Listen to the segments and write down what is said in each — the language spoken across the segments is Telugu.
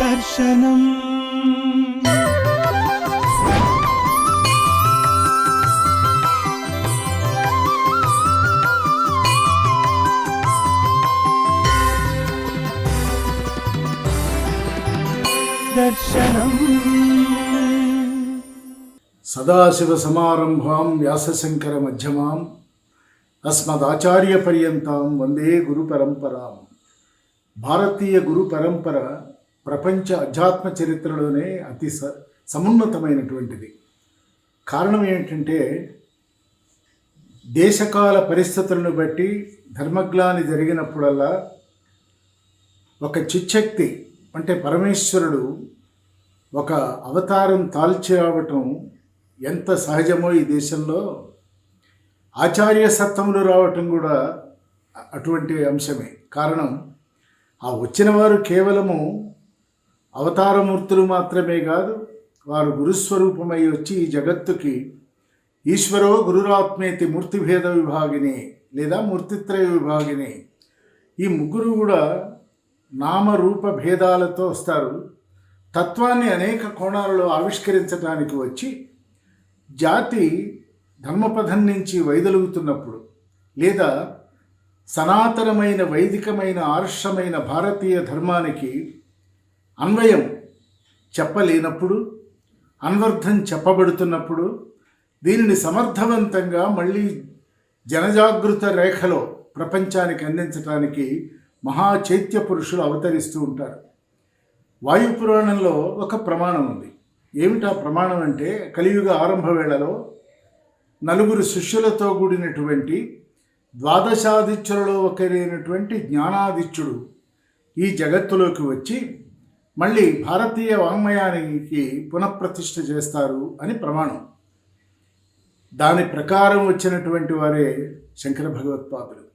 దర్శనం దర్శనం సదాశివసమారంభాం వ్యాసశంకర మధ్యమాం అస్మదాచార్యపర్యంతం వందే గురు పరంపరాం భారతీయ గురు పరంపర ప్రపంచ అధ్యాత్మ చరిత్రలోనే అతి స సమున్నతమైనటువంటిది. కారణం ఏంటంటే దేశకాల పరిస్థితులను బట్టి ధర్మగ్లాని జరిగినప్పుడల్లా ఒక చిచ్చక్తి అంటే పరమేశ్వరుడు ఒక అవతారం తాల్చి రావటం ఎంత సహజమో ఈ దేశంలో ఆచార్య సత్వములు రావటం కూడా అటువంటి అంశమే. కారణం ఆ వచ్చిన వారు కేవలము అవతారమూర్తులు మాత్రమే కాదు వారు గురుస్వరూపమై వచ్చి ఈ జగత్తుకి ఈశ్వరో గురురాత్మేతి మూర్తిభేద విభాగిని లేదా మూర్తిత్రయ విభాగిని. ఈ ముగ్గురు కూడా నామరూప భేదాలతో వస్తారు. తత్వాన్ని అనేక కోణాలలో ఆవిష్కరించడానికి వచ్చి జాతి ధర్మపథం నుంచి వైదొలుగుతున్నప్పుడు లేదా సనాతనమైన వైదికమైన ఆర్షమైన భారతీయ ధర్మానికి అన్వయం చెప్పలేనప్పుడు అన్వర్థం చెప్పబడుతున్నప్పుడు దీనిని సమర్థవంతంగా మళ్ళీ జనజాగృత రేఖలో ప్రపంచానికి అందించడానికి మహా చైత్య పురుషులు అవతరిస్తూ ఉంటారు. వాయు పురాణంలో ఒక ప్రమాణం ఉంది. ఏమిటా ప్రమాణం అంటే కలియుగ ఆరంభ వేళలో నలుగురు శిష్యులతో కూడినటువంటి ద్వాదశాదిత్యులలో ఒకరైనటువంటి జ్ఞానాదిత్యుడు ఈ జగత్తులోకి వచ్చి మళ్ళీ భారతీయ వాంగ్మయానికి పునఃప్రతిష్ఠ చేస్తారు అని ప్రమాణం. దాని ప్రకారం వచ్చినటువంటి వారే శంకర భగవత్పాదులు.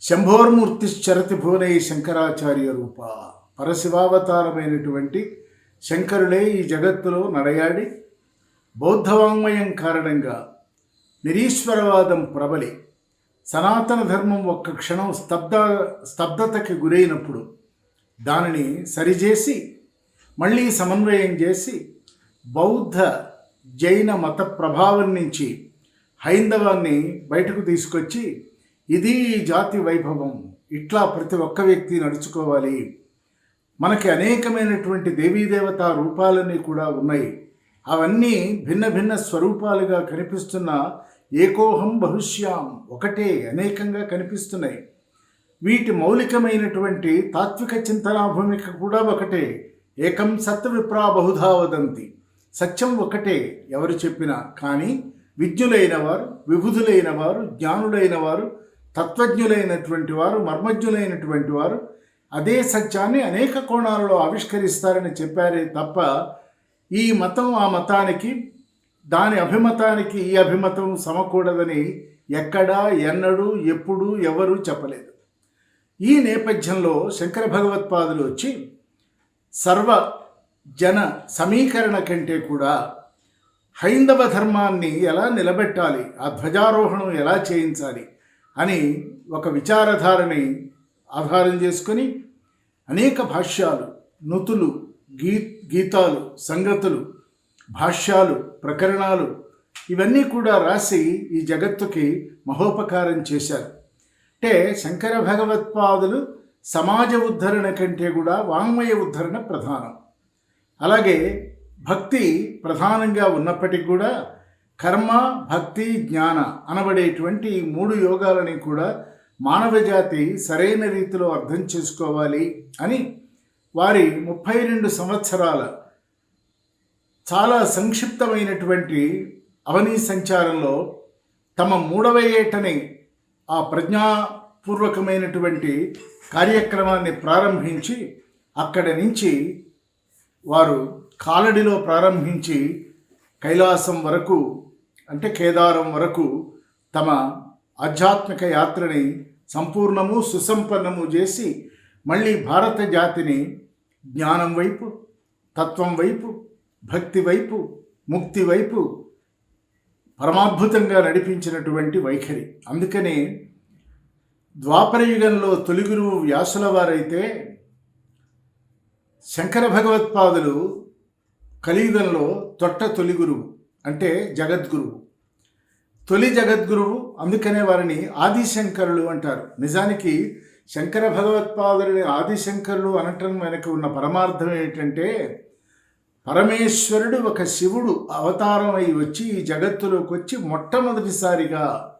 శంభోర్మూర్తిశ్చరతి భువనై శంకరాచార్య రూప. పరశివావతారమైనటువంటి శంకరులే ఈ జగత్తులో నడయాడి బౌద్ధవాంగ్మయం కారణంగా నిరీశ్వరవాదం ప్రబలి సనాతన ధర్మం ఒక్క క్షణం స్తబ్ద స్తబ్దతకి గురైనప్పుడు దానిని సరిచేసి మళ్ళీ సమన్వయం చేసి బౌద్ధ జైన మత ప్రభావం నుంచి హైందవాన్ని బయటకు తీసుకొచ్చి ఇది జాతి వైభవం. ఇట్లా ప్రతి ఒక్క వ్యక్తి నడుచుకోవాలి. మనకి అనేకమైనటువంటి దేవీదేవతా రూపాలన్నీ కూడా ఉన్నాయి. అవన్నీ భిన్న భిన్న స్వరూపాలుగా కనిపిస్తున్న ఏకోహం బహుశ్యాం ఒకటే అనేకంగా కనిపిస్తున్నాయి. వీటి మౌలికమైనటువంటి తాత్విక చింతనా భూమిక కూడా ఒకటే. ఏకం సత్ విప్రా బహుధా వదంతి. సత్యం ఒకటే ఎవరు చెప్పినా. కానీ విజ్ఞులైన వారు విభుధులైన వారు జ్ఞానులైన వారు తత్వజ్ఞులైనటువంటి వారు మర్మజ్ఞులైనటువంటి వారు అదే సత్యాన్ని అనేక కోణాలలో ఆవిష్కరిస్తారని చెప్పారే తప్ప ఈ మతం ఆ మతానికి దాని అభిమతానికి ఈ అభిమతం సమకూడదని ఎక్కడా ఎన్నడూ ఎప్పుడు ఎవరూ చెప్పలేదు. ఈ నేపథ్యంలో శంకర భగవత్పాదులు వచ్చి సర్వ జన సమీకరణ కంటే కూడా హైందవ ధర్మాన్ని ఎలా నిలబెట్టాలి ఆ ధ్వజారోహణం ఎలా చేయించాలి అని ఒక విచారధారని ఆధారం చేసుకొని అనేక భాష్యాలు నుతులు గీ గీతాలు సంగతులు భాష్యాలు ప్రకరణాలు ఇవన్నీ కూడా రాసి ఈ జగత్తుకి మహోపకారం చేశారు. అంటే శంకర భగవత్పాదులు సమాజ ఉద్ధరణ కంటే కూడా వాంగ్మయ ఉద్ధరణ ప్రధానం. అలాగే భక్తి ప్రధానంగా ఉన్నప్పటికీ కూడా కర్మ భక్తి జ్ఞాన అనబడేటువంటి ఈ మూడు యోగాలని కూడా మానవ జాతి సరైన రీతిలో అర్థం చేసుకోవాలి అని వారి ముప్పై రెండు సంవత్సరాల చాలా సంక్షిప్తమైనటువంటి అవనీ సంచారంలో తమ మూడవ ఏటని ఆ పూర్వకమైనటువంటి కార్యక్రమాన్ని ప్రారంభించి అక్కడి నుంచి వారు కాలడిలో ప్రారంభించి కైలాసం వరకు అంటే కేదారం వరకు తమ ఆధ్యాత్మిక యాత్రని సంపూర్ణము సుసంపన్నము చేసి మళ్ళీ భారత జాతిని జ్ఞానం వైపు తత్వం వైపు భక్తి వైపు ముక్తి వైపు పరమాద్భుతంగా నడిపించినటువంటి వైఖరి. అందుకనే ద్వాపర యుగంలో తొలి గురువు వ్యాసుల వారైతే శంకర భగవత్పాదులు కలియుగంలో తొట్ట తొలి గురువు అంటే జగద్గురువు తొలి జగద్గురువు అందుకనే వారిని ఆదిశంకరులు అంటారు. నిజానికి శంకర భగవత్పాదులని ఆదిశంకరులు అనటం వెనక ఉన్న పరమార్థం ఏంటంటే పరమేశ్వరుడు ఒక శివుడు అవతారమై వచ్చి ఈ జగత్తులోకి వచ్చి మొట్టమొదటిసారిగా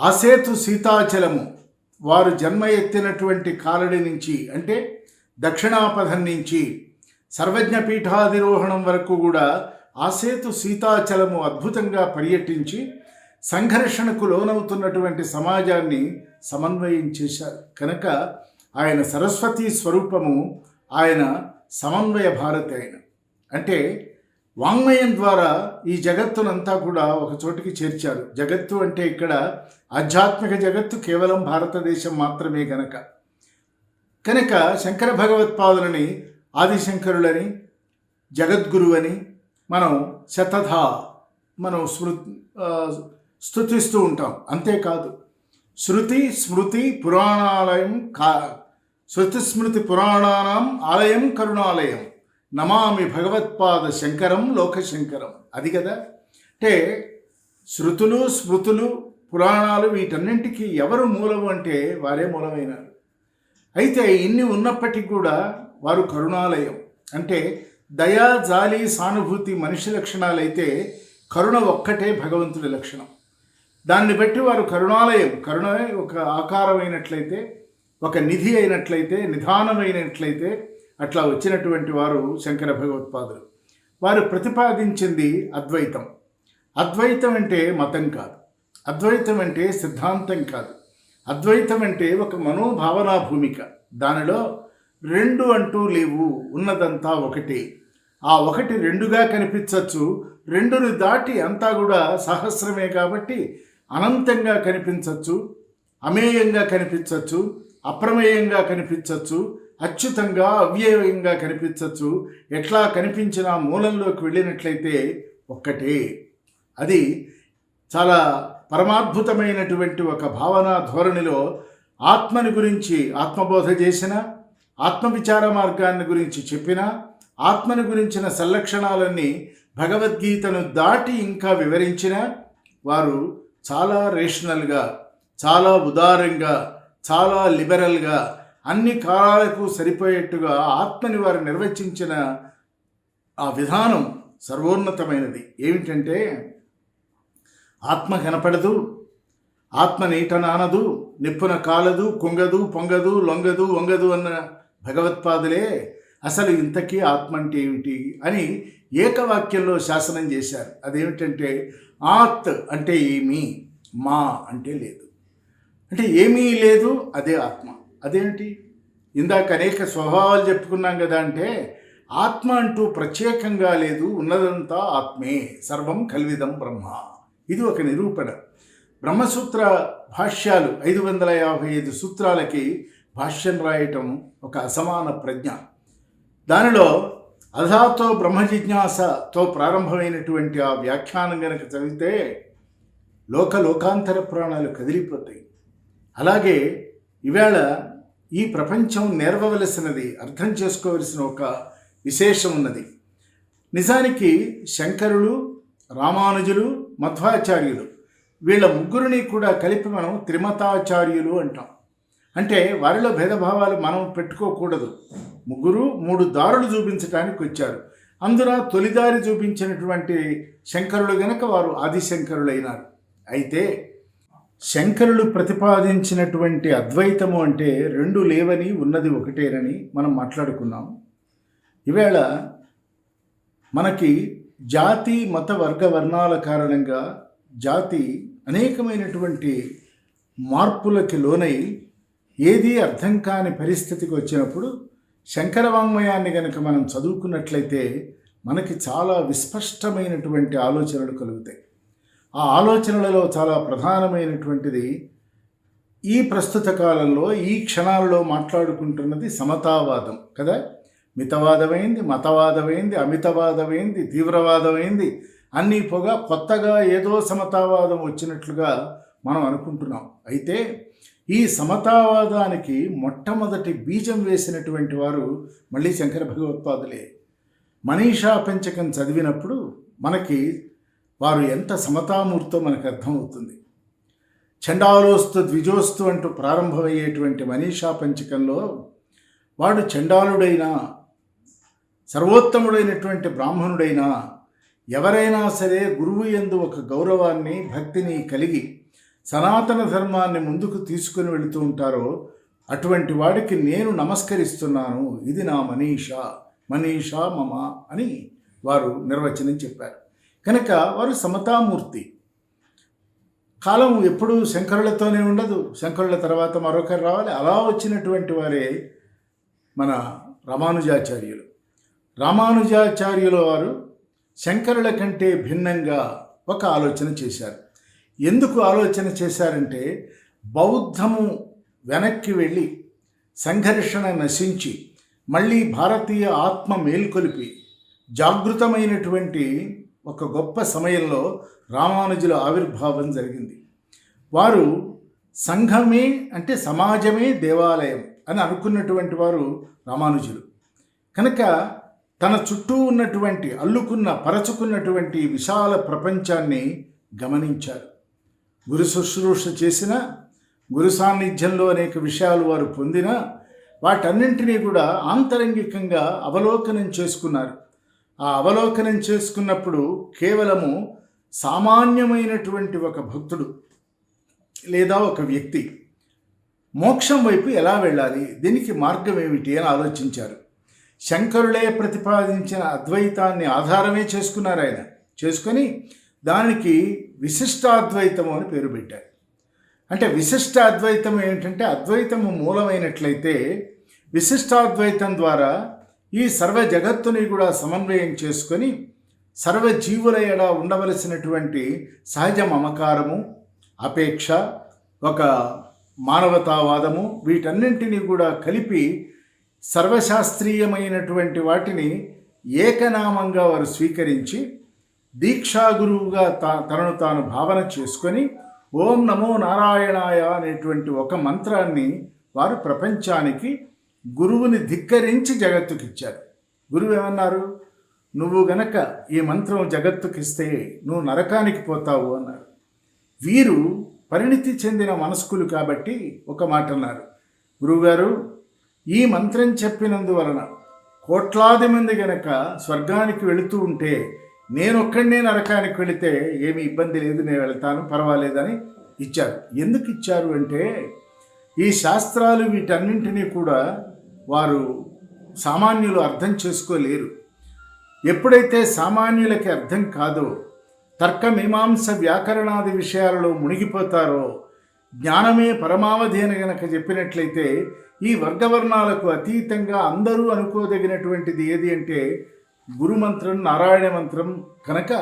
ఆసేతు సీతాచలము. వారు జన్మ ఎత్తినటువంటి కాలడి నుంచి అంటే దక్షిణాపథం నుంచి సర్వజ్ఞ పీఠాధిరోహణం వరకు కూడా ఆసేతు సీతాచలము అద్భుతంగా పర్యటించి సంఘర్షణకు లోనవుతున్నటువంటి సమాజాన్ని సమన్వయం చేశారు. కనుక ఆయన సరస్వతీ స్వరూపము ఆయన సమన్వయ భారతి ఆయన. అంటే వాంగ్మయం ద్వారా ఈ జగత్తునంతా కూడా ఒక చోటికి చేర్చారు. జగత్తు అంటే ఇక్కడ ఆధ్యాత్మిక జగత్తు కేవలం భారతదేశం మాత్రమే గనక. కనుక శంకర భగవత్పాదులని ఆదిశంకరులని జగద్గురు అని మనం శతధ మనం స్మృ స్థుతిస్తూ ఉంటాం. అంతేకాదు శృతి స్మృతి పురాణాలయం కా శృతి స్మృతి ఆలయం కరుణాలయం నమామి భగవత్పాద శంకరం లోకశంకరం. అది కదా? అంటే శృతులు స్మృతులు పురాణాలు వీటన్నింటికి ఎవరు మూలము అంటే వారే మూలమైనారు. అయితే ఇన్ని ఉన్నప్పటికీ కూడా వారు కరుణాలయం. అంటే దయా జాలి సానుభూతి మనిషి లక్షణాలైతే కరుణ ఒక్కటే భగవంతుడి లక్షణం. దాన్ని బట్టి వారు కరుణాలయం. కరుణ ఒక ఆకారమైనట్లయితే ఒక నిధి అయినట్లయితే నిధానమైనట్లయితే అట్లా వచ్చినటువంటి వారు శంకర భగవత్పాదులు. వారు ప్రతిపాదించింది అద్వైతం. అద్వైతం అంటే మతం కాదు. అద్వైతం అంటే సిద్ధాంతం కాదు. అద్వైతం అంటే ఒక మనోభావనా భూమిక. దానిలో రెండు అంటూ లేవు. ఉన్నదంతా ఒకటే. ఆ ఒకటి రెండుగా కనిపించవచ్చు రెండుని దాటి అంతా కూడా సహస్రమే కాబట్టి అనంతంగా కనిపించవచ్చు అమేయంగా కనిపించవచ్చు అప్రమేయంగా కనిపించవచ్చు అచ్యుతంగా అవ్యయంగా కనిపించవచ్చు ఎట్లా కనిపించినా మూలంలోకి వెళ్ళినట్లయితే ఒక్కటే. అది చాలా పరమాద్భుతమైనటువంటి ఒక భావనా ధోరణిలో ఆత్మని గురించి ఆత్మబోధ చేసిన ఆత్మవిచార మార్గాన్ని గురించి చెప్పిన ఆత్మని గురించిన సంలక్షణాలన్నీ భగవద్గీతను దాటి ఇంకా వివరించిన వారు చాలా రేషనల్గా చాలా ఉదారంగా చాలా లిబరల్గా అన్ని కాలాలకు సరిపోయేట్టుగా ఆత్మని వారు నిర్వచించిన ఆ విధానం సర్వోన్నతమైనది. ఏమిటంటే ఆత్మ కనపడదు ఆత్మ నీట నానదు నిప్పున కాలదు కుంగదు పొంగదు లొంగదు వంగదు అన్న భగవత్పాదులే అసలు ఇంతకీ ఆత్మ అంటే ఏమిటి అని ఏకవాక్యంలో శాసనం చేశారు. అదేమిటంటే ఆత్ అంటే ఏమి మా అంటే లేదు. అంటే ఏమీ లేదు అదే ఆత్మ. అదేంటి? ఇందాక అనేక స్వభావాలు చెప్పుకున్నాం కదా అంటే ఆత్మ అంటూ ప్రత్యేకంగా లేదు ఉన్నదంతా ఆత్మే సర్వం కల్విదం బ్రహ్మ. ఇది ఒక నిరూపణ. బ్రహ్మసూత్ర భాష్యాలు ఐదు వందల యాభై ఐదు సూత్రాలకి భాష్యం రాయటం ఒక అసమాన ప్రజ్ఞ. దానిలో అధాతో బ్రహ్మ జిజ్ఞాసతో ప్రారంభమైనటువంటి ఆ వ్యాఖ్యానం గనక చదివితే లోక లోకాంతర ప్రాణాలు కదిలిపోతాయి. అలాగే ఈవేళ ఈ ప్రపంచం నేర్వవలసినది అర్థం చేసుకోవలసిన ఒక విశేషం ఉన్నది. నిజానికి శంకరులు రామానుజులు మధ్వాచార్యులు వీళ్ళ ముగ్గురిని కూడా కలిపి మనం త్రిమతాచార్యులు అంటాం. అంటే వారిలో భేదభావాలు మనం పెట్టుకోకూడదు. ముగ్గురు మూడు దారులు చూపించడానికి వచ్చారు. అందున తొలిదారి చూపించినటువంటి శంకరులు గనక వారు ఆదిశంకరులైనారు. అయితే శంకరులు ప్రతిపాదించినటువంటి అద్వైతము అంటే రెండు లేవని ఉన్నది ఒకటేనని మనం మాట్లాడుకున్నాం. ఈవేళ మనకి జాతి మత వర్గ వర్ణాల కారణంగా జాతి అనేకమైనటువంటి మార్పులకి లోనై ఏది అర్థం కాని పరిస్థితికి వచ్చినప్పుడు శంకర వాంగ్మయాన్ని కనుక మనం చదువుకున్నట్లయితే మనకి చాలా విస్పష్టమైనటువంటి ఆలోచనలు కలుగుతాయి. ఆ ఆలోచనలలో చాలా ప్రధానమైనటువంటిది ఈ ప్రస్తుత కాలంలో ఈ క్షణాలలో మాట్లాడుకుంటున్నది సమతావాదం కదా? మితవాదమైంది మతవాదమైంది అమితవాదమైంది తీవ్రవాదమైంది అన్నీ పోగా కొత్తగా ఏదో సమతావాదం వచ్చినట్లుగా మనం అనుకుంటున్నాం. అయితే ఈ సమతావాదానికి మొట్టమొదటి బీజం వేసినటువంటి వారు మళ్ళీ శంకర భగవత్పాదులే. మనీషా పెంచకం చదివినప్పుడు మనకి వారు ఎంత సమతామూర్తో మనకు అర్థమవుతుంది. చండాలోస్తు ద్విజోస్తు అంటూ ప్రారంభమయ్యేటువంటి మనీషా పంచకంలో వాడు చండాలుడైనా సర్వోత్తముడైనటువంటి బ్రాహ్మణుడైనా ఎవరైనా సరే గురువు ఎందు ఒక గౌరవాన్ని భక్తిని కలిగి సనాతన ధర్మాన్ని ముందుకు తీసుకుని వెళుతూ ఉంటారో అటువంటి వాడికి నేను నమస్కరిస్తున్నాను. ఇది నా మనీషా. మనీషా మమ అని వారు నిర్వచనం చెప్పారు. కనుక వారు సమతామూర్తి. కాలం ఎప్పుడూ శంకరులతోనే ఉండదు. శంకరుల తర్వాత మరొకరు రావాలి. అలా వచ్చినటువంటి వారే మన రామానుజాచార్యులు. రామానుజాచార్యుల వారు శంకరుల కంటే భిన్నంగా ఒక ఆలోచన చేశారు. ఎందుకు ఆలోచన చేశారంటే బౌద్ధము వెనక్కి వెళ్ళి సంఘర్షణ నశించి మళ్ళీ భారతీయ ఆత్మ మేల్కొలిపి జాగృతమైనటువంటి ఒక గొప్ప సమయంలో రామానుజుల ఆవిర్భావం జరిగింది. వారు సంఘమే అంటే సమాజమే దేవాలయం అని అనుకున్నటువంటి వారు రామానుజులు. కనుక తన చుట్టూ ఉన్నటువంటి అల్లుకున్న పరచుకున్నటువంటి విశాల ప్రపంచాన్ని గమనించారు. గురు శుశ్రూష చేసిన గురు సాన్నిధ్యంలో అనేక విషయాలు వారు పొందిన వాటన్నింటినీ కూడా ఆంతరంగికంగా అవలోకనం చేసుకున్నారు. ఆ అవలోకనం చేసుకున్నప్పుడు కేవలము సామాన్యమైనటువంటి ఒక భక్తుడు లేదా ఒక వ్యక్తి మోక్షం వైపు ఎలా వెళ్ళాలి? దీనికి మార్గం ఏమిటి అని ఆలోచించారు. శంకరులే ప్రతిపాదించిన అద్వైతాన్ని ఆధారమే చేసుకున్నారు ఆయన. చేసుకొని దానికి విశిష్టాద్వైతము అని పేరు పెట్టారు. అంటే విశిష్ట అద్వైతం ఏంటంటే అద్వైతము మూలమైనట్లయితే విశిష్టాద్వైతం ద్వారా ఈ సర్వ జగత్తుని కూడా సమన్వయం చేసుకొని సర్వ జీవుల ఎడ ఉండవలసినటువంటి సహజ మమకారము అపేక్ష ఒక మానవతావాదము వీటన్నింటినీ కూడా కలిపి సర్వశాస్త్రీయమైనటువంటి వాటిని ఏకనామంగా వారు స్వీకరించి దీక్షాగురువుగా తా తనను తాను భావన చేసుకొని ఓం నమో నారాయణాయ అనేటువంటి ఒక మంత్రాన్ని వారు ప్రపంచానికి గురువుని ధిక్కరించి జగత్తుకిచ్చారు. గురువు ఏమన్నారు? నువ్వు గనక ఈ మంత్రం జగత్తుకిస్తే నువ్వు నరకానికి పోతావు అన్నారు. వీరు పరిణితి చెందిన మనస్కులు కాబట్టి ఒక మాట అన్నారు గురువుగారు ఈ మంత్రం చెప్పినందువలన కోట్లాది మంది గనక స్వర్గానికి వెళుతూ ఉంటే నేనొక్కడనే నరకానికి వెళితే ఏమి ఇబ్బంది లేదు నేను వెళ్తాను పర్వాలేదని ఇచ్చారు. ఎందుకు ఇచ్చారు అంటే ఈ శాస్త్రాలు వీటన్నింటినీ కూడా వారు సామాన్యులు అర్థం చేసుకోలేరు. ఎప్పుడైతే సామాన్యులకి అర్థం కాదో తర్కమీమాంస వ్యాకరణాది విషయాలలో మునిగిపోతారో జ్ఞానమే పరమావధి అని గనక చెప్పినట్లయితే ఈ వర్గవర్ణాలకు అతీతంగా అందరూ అనుకోదగినటువంటిది ఏది అంటే గురుమంత్రం నారాయణ మంత్రం కనుక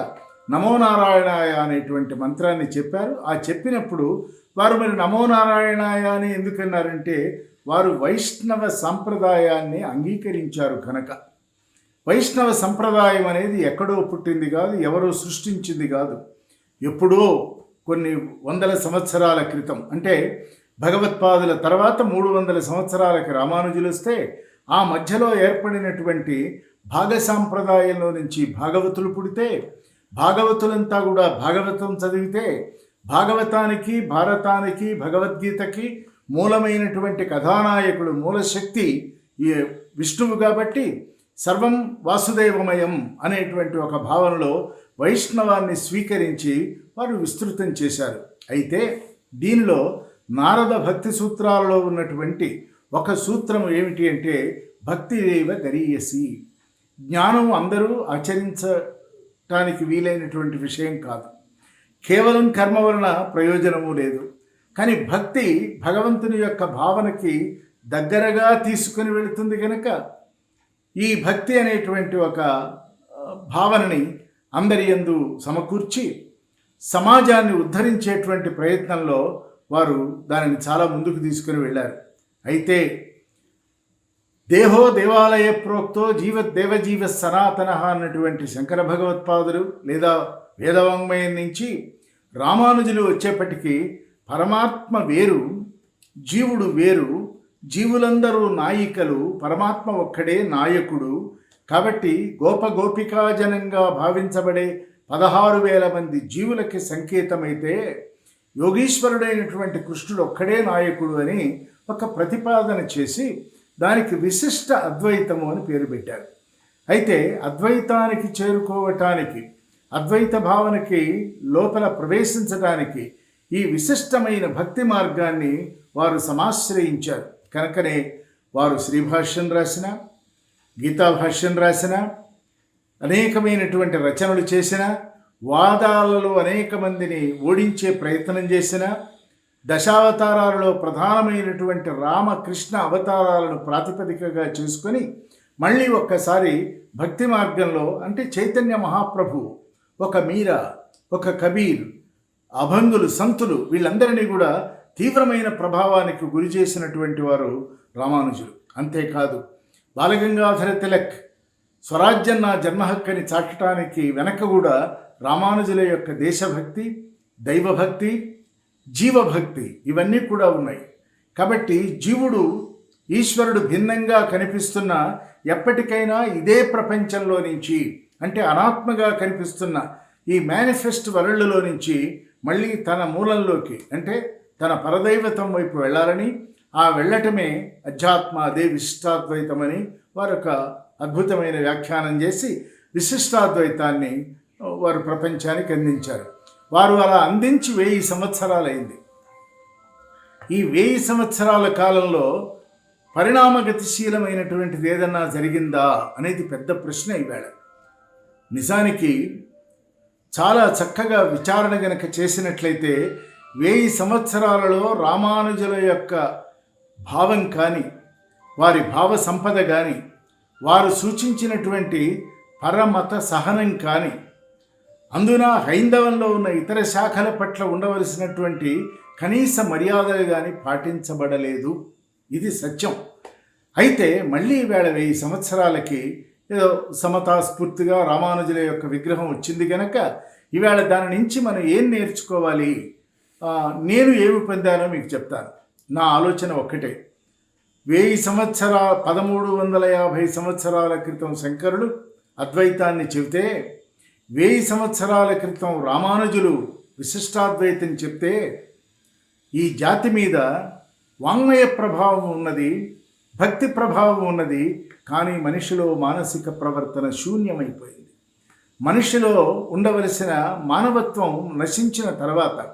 నమో నారాయణాయ అనేటువంటి మంత్రాన్ని చెప్పారు. ఆ చెప్పినప్పుడు వారు మరి నమో నారాయణాయ అని ఎందుకన్నారంటే వారు వైష్ణవ సంప్రదాయాన్ని అంగీకరించారు కనుక వైష్ణవ సంప్రదాయం అనేది ఎక్కడో పుట్టింది కాదు ఎవరో సృష్టించింది కాదు. ఎప్పుడో కొన్ని వందల సంవత్సరాల క్రితం అంటే భగవత్పాదుల తర్వాత మూడు వందల సంవత్సరాలకి రామానుజులు వస్తే ఆ మధ్యలో ఏర్పడినటువంటి భాగ సాంప్రదాయంలో నుంచి భాగవతులు పుడితే భాగవతులంతా కూడా భాగవతం చదివితే భాగవతానికి భారతానికి భగవద్గీతకి మూలమైనటువంటి కథానాయకుడు మూలశక్తి ఈ విష్ణువు కాబట్టి సర్వం వాసుదేవమయం అనేటువంటి ఒక భావనలో వైష్ణవాన్ని స్వీకరించి వారు విస్తృతం చేశారు. అయితే దీనిలో నారద భక్తి సూత్రాలలో ఉన్నటువంటి ఒక సూత్రం ఏమిటి అంటే భక్తి దేవ గరీయసి. జ్ఞానం అందరూ ఆచరించటానికి వీలైనటువంటి విషయం కాదు. కేవలం కర్మ వలన ప్రయోజనము లేదు. కానీ భక్తి భగవంతుని యొక్క భావనకి దగ్గరగా తీసుకుని వెళుతుంది కనుక ఈ భక్తి అనేటువంటి ఒక భావనని అందరి యందు సమకూర్చి సమాజాన్ని ఉద్ధరించేటువంటి ప్రయత్నంలో వారు దానిని చాలా ముందుకు తీసుకుని వెళ్ళారు. అయితే దేహో దేవాలయ ప్రోక్తో జీవ దేవజీవ సనాతన అన్నటువంటి శంకర భగవత్పాదులు లేదా వేదవాంగ్మయం నుంచి రామానుజులు వచ్చేప్పటికీ పరమాత్మ వేరు జీవుడు వేరు జీవులందరూ నాయికలు పరమాత్మ ఒక్కడే నాయకుడు. కాబట్టి గోపగోపికాజనంగా భావించబడే పదహారు వేల మంది జీవులకి సంకేతమైతే యోగీశ్వరుడైనటువంటి కృష్ణుడు ఒక్కడే నాయకుడు అని ఒక ప్రతిపాదన చేసి దానికి విశిష్ట అద్వైతము అని పేరు పెట్టారు. అయితే అద్వైతానికి చేరుకోవటానికి అద్వైత భావనకి లోపల ప్రవేశించడానికి ఈ విశిష్టమైన భక్తి మార్గాన్ని వారు సమాశ్రయించారు. కనుకనే వారు శ్రీభాష్యం రాసిన గీతా భాష్యం రాసిన అనేకమైనటువంటి రచనలు చేసిన వాదాలలో అనేక మందిని ఓడించే ప్రయత్నం చేసిన దశావతారాలలో ప్రధానమైనటువంటి రామకృష్ణ అవతారాలను ప్రాతిపదికగా చేసుకొని మళ్ళీ ఒక్కసారి భక్తి మార్గంలో అంటే చైతన్య మహాప్రభు ఒక మీరా ఒక కబీర్ అభంగులు సంతులు వీళ్ళందరినీ కూడా తీవ్రమైన ప్రభావానికి గురి చేసినటువంటి వారు రామానుజులు. అంతేకాదు బాలగంగాధర తిలక్ స్వరాజ్యం నా జన్మహక్కని చాటడానికి వెనక కూడా రామానుజుల యొక్క దేశభక్తి దైవభక్తి జీవభక్తి ఇవన్నీ కూడా ఉన్నాయి. కాబట్టి జీవుడు ఈశ్వరుడు భిన్నంగా కనిపిస్తున్న ఎప్పటికైనా ఇదే ప్రపంచంలో నుంచి అంటే అనాత్మగా కనిపిస్తున్న ఈ మేనిఫెస్ట్ వరల్డ్లో నుంచి మళ్ళీ తన మూలంలోకి అంటే తన పరదైవతం వైపు వెళ్ళాలని ఆ వెళ్ళటమే అధ్యాత్మ అదే విశిష్టాద్వైతమని వారు ఒక అద్భుతమైన వ్యాఖ్యానం చేసి విశిష్టాద్వైతాన్ని వారు ప్రపంచానికి అందించారు. వారు అలా అందించి వెయ్యి సంవత్సరాలైంది. ఈ వెయ్యి సంవత్సరాల కాలంలో పరిణామగతిశీలమైనటువంటిది ఏదన్నా జరిగిందా అనేది పెద్ద ప్రశ్న ఈవేళ. నిజానికి చాలా చక్కగా విచారణ గనక చేసినట్లయితే వెయ్యి సంవత్సరాలలో రామానుజుల యొక్క భావం కానీ వారి భావ సంపద కానీ వారు సూచించినటువంటి పరమత సహనం కానీ అందున హైందవంలో ఉన్న ఇతర శాఖల పట్ల ఉండవలసినటువంటి కనీస మర్యాదలు కానీ పాటించబడలేదు. ఇది సత్యం. అయితే మళ్ళీ వేళ వెయ్యి సంవత్సరాలకి ఏదో సమతాస్ఫూర్తిగా రామానుజుల యొక్క విగ్రహం వచ్చింది కనుక ఈవేళ దాని నుంచి మనం ఏం నేర్చుకోవాలి? నేను ఏమి పొందానో మీకు చెప్తాను. నా ఆలోచన ఒక్కటే. వెయ్యి సంవత్సరాల పదమూడు వందల యాభై సంవత్సరాల క్రితం శంకరుడు అద్వైతాన్ని చెబితే వెయ్యి సంవత్సరాల క్రితం రామానుజులు విశిష్టాద్వైతం చెప్తే ఈ జాతి మీద వాంగ్మయ ప్రభావం ఉన్నది భక్తి ప్రభావం ఉన్నది కానీ మనిషిలో మానసిక ప్రవర్తన శూన్యమైపోయింది. మనిషిలో ఉండవలసిన మానవత్వం నశించిన తర్వాత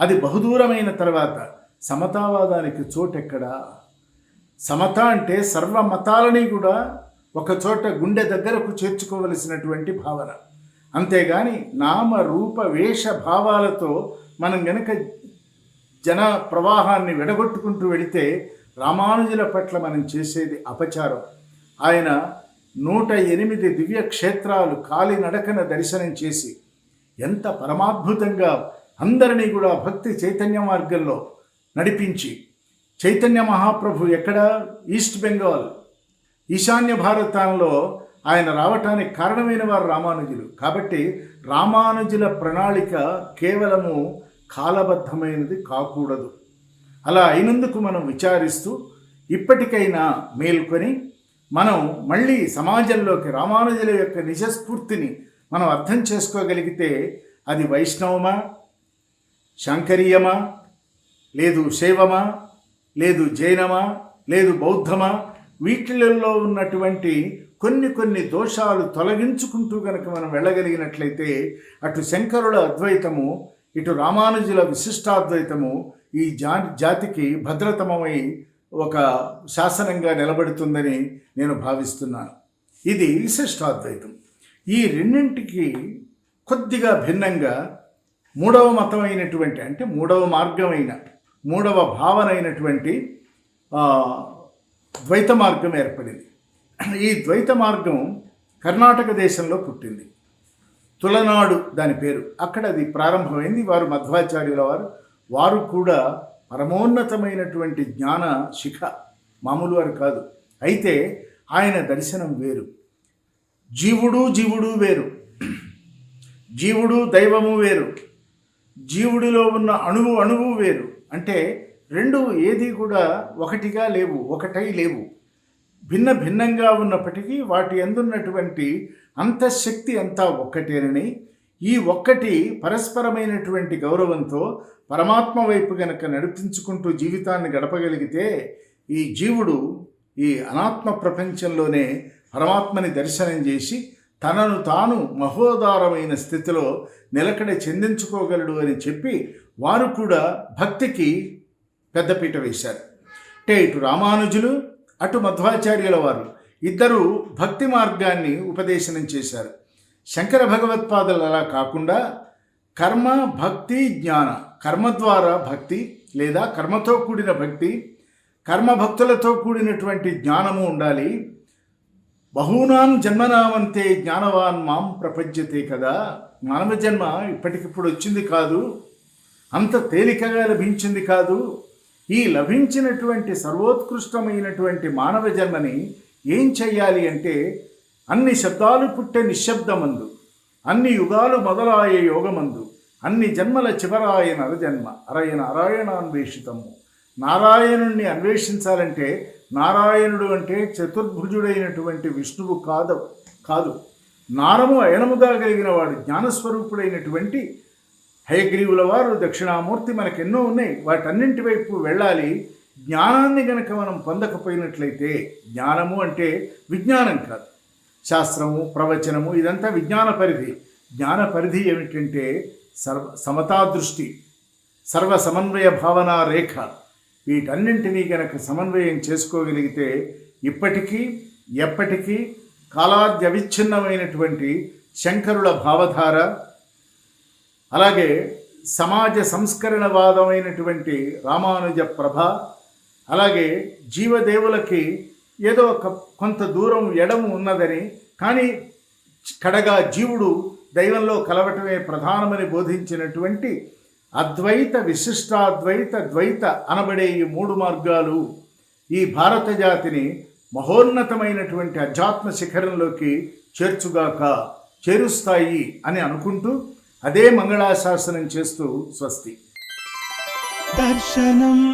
అది బహుదూరమైన తర్వాత సమతావాదానికి చోటెక్కడా? సమత అంటే సర్వ మతాలని కూడా ఒక చోట గుండె దగ్గరకు చేర్చుకోవలసినటువంటి భావన. అంతేగాని నామ రూప వేష భావాలతో మనం గనక జన ప్రవాహాన్ని విడగొట్టుకుంటూ వెళితే రామానుజుల పట్ల మనం చేసేది అపచారం. ఆయన నూట ఎనిమిది దివ్య క్షేత్రాలు కాలినడకన దర్శనం చేసి ఎంత పరమాద్భుతంగా అందరినీ కూడా భక్తి చైతన్య మార్గంలో నడిపించి చైతన్య మహాప్రభు ఎక్కడ? ఈస్ట్ బెంగాల్. ఈశాన్య భారతంలో ఆయన రావటానికి కారణమైన వారు రామానుజులు. కాబట్టి రామానుజుల ప్రణాళిక కేవలము కాలబద్ధమైనది కాకూడదు. అలా అయినందుకు మనం విచారిస్తూ ఇప్పటికైనా మేల్కొని మనం మళ్ళీ సమాజంలోకి రామానుజుల యొక్క నిజస్ఫూర్తిని మనం అర్థం చేసుకోగలిగితే అది వైష్ణవమా శంకరీయమా లేదు శైవమా లేదు జైనమా లేదు బౌద్ధమా? వీటిలలో ఉన్నటువంటి కొన్ని కొన్ని దోషాలు తొలగించుకుంటూ కనుక మనం వెళ్ళగలిగినట్లయితే అటు శంకరుల అద్వైతము ఇటు రామానుజుల విశిష్టాద్వైతము ఈ జా జాతికి భద్రతమై ఒక శాసనంగా నిలబడుతుందని నేను భావిస్తున్నాను. ఇది విశిష్టాద్వైతం. ఈ రెండింటికి కొద్దిగా భిన్నంగా మూడవ మతం అయినటువంటి అంటే మూడవ మార్గమైన మూడవ భావన అయినటువంటి ద్వైత మార్గం ఏర్పడింది. ఈ ద్వైత మార్గం కర్ణాటక దేశంలో పుట్టింది. తులనాడు దాని పేరు. అక్కడ అది ప్రారంభమైంది. వారు మధ్వాచార్యుల వారు వారు కూడా పరమోన్నతమైనటువంటి జ్ఞాన శిఖ మామూలు వారు కాదు. అయితే ఆయన దర్శనం వేరు. జీవుడు జీవుడు వేరు. జీవుడు దైవము వేరు. జీవుడిలో ఉన్న అణువు అణువు వేరు. అంటే రెండు ఏది కూడా ఒకటిగా లేవు ఒకటై లేవు. భిన్న భిన్నంగా ఉన్నప్పటికీ వాటి అందున్నటువంటి అంతఃశక్తి అంతా ఒక్కటేనని ఈ ఒక్కటి పరస్పరమైనటువంటి గౌరవంతో పరమాత్మ వైపు గనక నడిపించుకుంటూ జీవితాన్ని గడపగలిగితే ఈ జీవుడు ఈ అనాత్మ ప్రపంచంలోనే పరమాత్మని దర్శనం చేసి తనను తాను మహోదారమైన స్థితిలో నిలకడ చెందించుకోగలడు అని చెప్పి వారు కూడా భక్తికి పెద్దపీట వేశారు. అంటే ఇటు రామానుజులు అటు మధ్వాచార్యుల వారు ఇద్దరు భక్తి మార్గాన్ని ఉపదేశనం చేశారు. శంకర భగవత్పాదలు అలా కాకుండా కర్మ భక్తి జ్ఞాన. కర్మ ద్వారా భక్తి లేదా కర్మతో కూడిన భక్తి కర్మ భక్తులతో కూడినటువంటి జ్ఞానము ఉండాలి. బహూనాం జన్మనామంతే జ్ఞానవాన్ మాం ప్రపంచతే కదా. మానవ జన్మ ఇప్పటికిప్పుడు వచ్చింది కాదు. అంత తేలికగా లభించింది కాదు. ఈ లభించినటువంటి సర్వోత్కృష్టమైనటువంటి మానవ జన్మని ఏం చెయ్యాలి అంటే అన్ని శబ్దాలు పుట్టే నిశ్శబ్దమందు అన్ని యుగాలు మొదలాయే యోగమందు అన్ని జన్మల చివరాయ అరజన్మ అరయ నారాయణాన్వేషితము. నారాయణుణ్ణి అన్వేషించాలంటే నారాయణుడు అంటే చతుర్భుజుడైనటువంటి విష్ణువు కాదు కాదు. నారము అయనముగా కలిగిన వాడు జ్ఞానస్వరూపుడైనటువంటి హయగ్రీవుల వారు దక్షిణామూర్తి మనకెన్నో ఉన్నాయి. వాటన్నింటి వైపు వెళ్ళాలి. జ్ఞానాన్ని గనక మనం పొందకపోయినట్లయితే జ్ఞానము అంటే విజ్ఞానం కాదు. శాస్త్రము ప్రవచనము ఇదంతా విజ్ఞాన పరిధి. జ్ఞాన పరిధి ఏమిటంటే సర్వ సమతా దృష్టి సర్వ సమన్వయ భావన రేఖ. వీటన్నింటినీ గనక సమన్వయం చేసుకోగలిగితే ఇప్పటికీ ఎప్పటికీ కాలాద్యవిచ్ఛిన్నమైనటువంటి శంకరుల భావధార అలాగే సమాజ సంస్కరణవాదమైనటువంటి రామానుజ ప్రభ అలాగే జీవదేవులకి ఏదో ఒక కొంత దూరం ఎడము ఉన్నదని కానీ కడగా జీవుడు దైవంలో కలవటమే ప్రధానమని బోధించినటువంటి అద్వైత విశిష్టాద్వైత ద్వైత అనబడే ఈ మూడు మార్గాలు ఈ భారత జాతిని మహోన్నతమైనటువంటి అధ్యాత్మ శిఖరంలోకి చేర్చుగాక చేరుస్తాయి అని అనుకుంటూ అదే మంగళాశాసనం చేస్తూ స్వస్తి. దర్శనం.